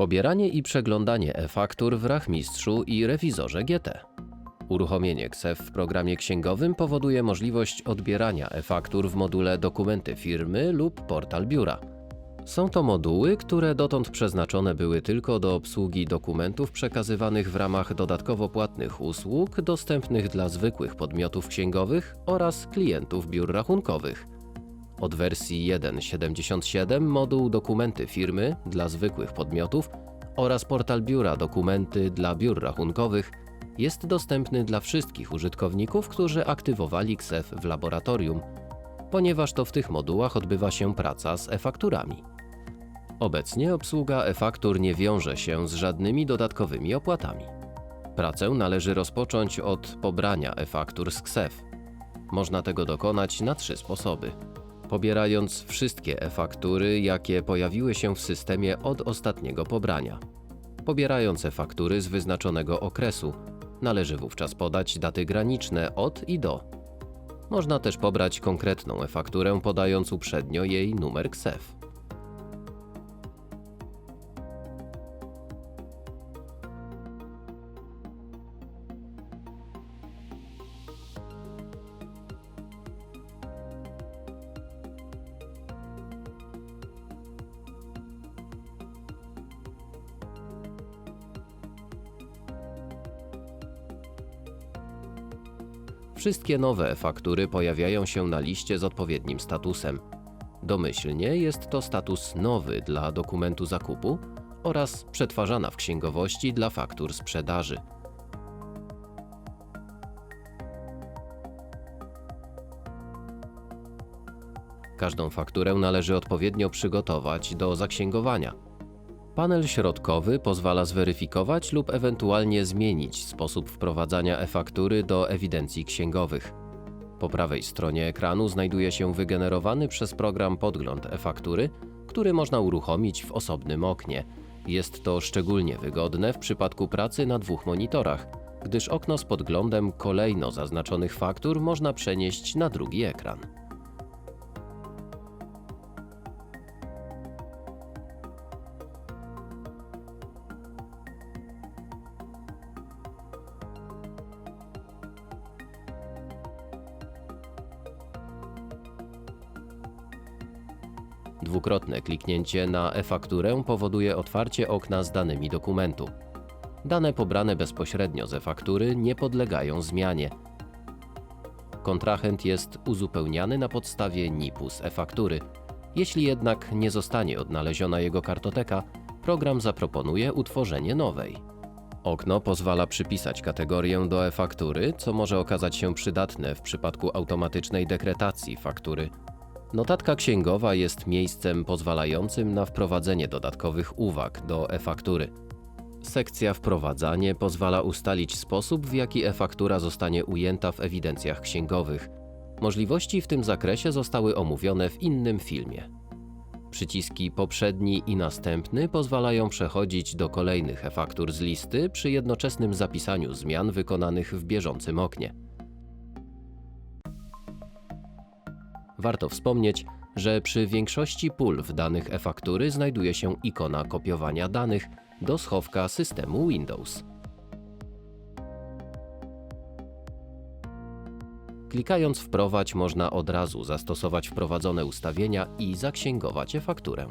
Pobieranie i przeglądanie e-faktur w rachmistrzu i rewizorze GT. Uruchomienie KSEF w programie księgowym powoduje możliwość odbierania e-faktur w module Dokumenty firmy lub Portal biura. Są to moduły, które dotąd przeznaczone były tylko do obsługi dokumentów przekazywanych w ramach dodatkowo płatnych usług dostępnych dla zwykłych podmiotów księgowych oraz klientów biur rachunkowych. Od wersji 1.77 moduł Dokumenty firmy dla zwykłych podmiotów oraz portal biura Dokumenty dla biur rachunkowych jest dostępny dla wszystkich użytkowników, którzy aktywowali KSEF w laboratorium, ponieważ to w tych modułach odbywa się praca z e-fakturami. Obecnie obsługa e-faktur nie wiąże się z żadnymi dodatkowymi opłatami. Pracę należy rozpocząć od pobrania e-faktur z KSEF. Można tego dokonać na trzy sposoby. Pobierając wszystkie e-faktury, jakie pojawiły się w systemie od ostatniego pobrania. Pobierając e-faktury z wyznaczonego okresu, należy wówczas podać daty graniczne od i do. Można też pobrać konkretną e-fakturę, podając uprzednio jej numer KSEF. Wszystkie nowe faktury pojawiają się na liście z odpowiednim statusem. Domyślnie jest to status nowy dla dokumentu zakupu oraz przetwarzana w księgowości dla faktur sprzedaży. Każdą fakturę należy odpowiednio przygotować do zaksięgowania. Panel środkowy pozwala zweryfikować lub ewentualnie zmienić sposób wprowadzania e-faktury do ewidencji księgowych. Po prawej stronie ekranu znajduje się wygenerowany przez program podgląd e-faktury, który można uruchomić w osobnym oknie. Jest to szczególnie wygodne w przypadku pracy na dwóch monitorach, gdyż okno z podglądem kolejno zaznaczonych faktur można przenieść na drugi ekran. Dwukrotne kliknięcie na e-fakturę powoduje otwarcie okna z danymi dokumentu. Dane pobrane bezpośrednio z e-faktury nie podlegają zmianie. Kontrahent jest uzupełniany na podstawie NIP-u z e-faktury. Jeśli jednak nie zostanie odnaleziona jego kartoteka, program zaproponuje utworzenie nowej. Okno pozwala przypisać kategorię do e-faktury, co może okazać się przydatne w przypadku automatycznej dekretacji faktury. Notatka księgowa jest miejscem pozwalającym na wprowadzenie dodatkowych uwag do e-faktury. Sekcja Wprowadzanie pozwala ustalić sposób, w jaki e-faktura zostanie ujęta w ewidencjach księgowych. Możliwości w tym zakresie zostały omówione w innym filmie. Przyciski Poprzedni i Następny pozwalają przechodzić do kolejnych e-faktur z listy przy jednoczesnym zapisaniu zmian wykonanych w bieżącym oknie. Warto wspomnieć, że przy większości pól w danych e-faktury znajduje się ikona kopiowania danych do schowka systemu Windows. Klikając Wprowadź można od razu zastosować wprowadzone ustawienia i zaksięgować e-fakturę.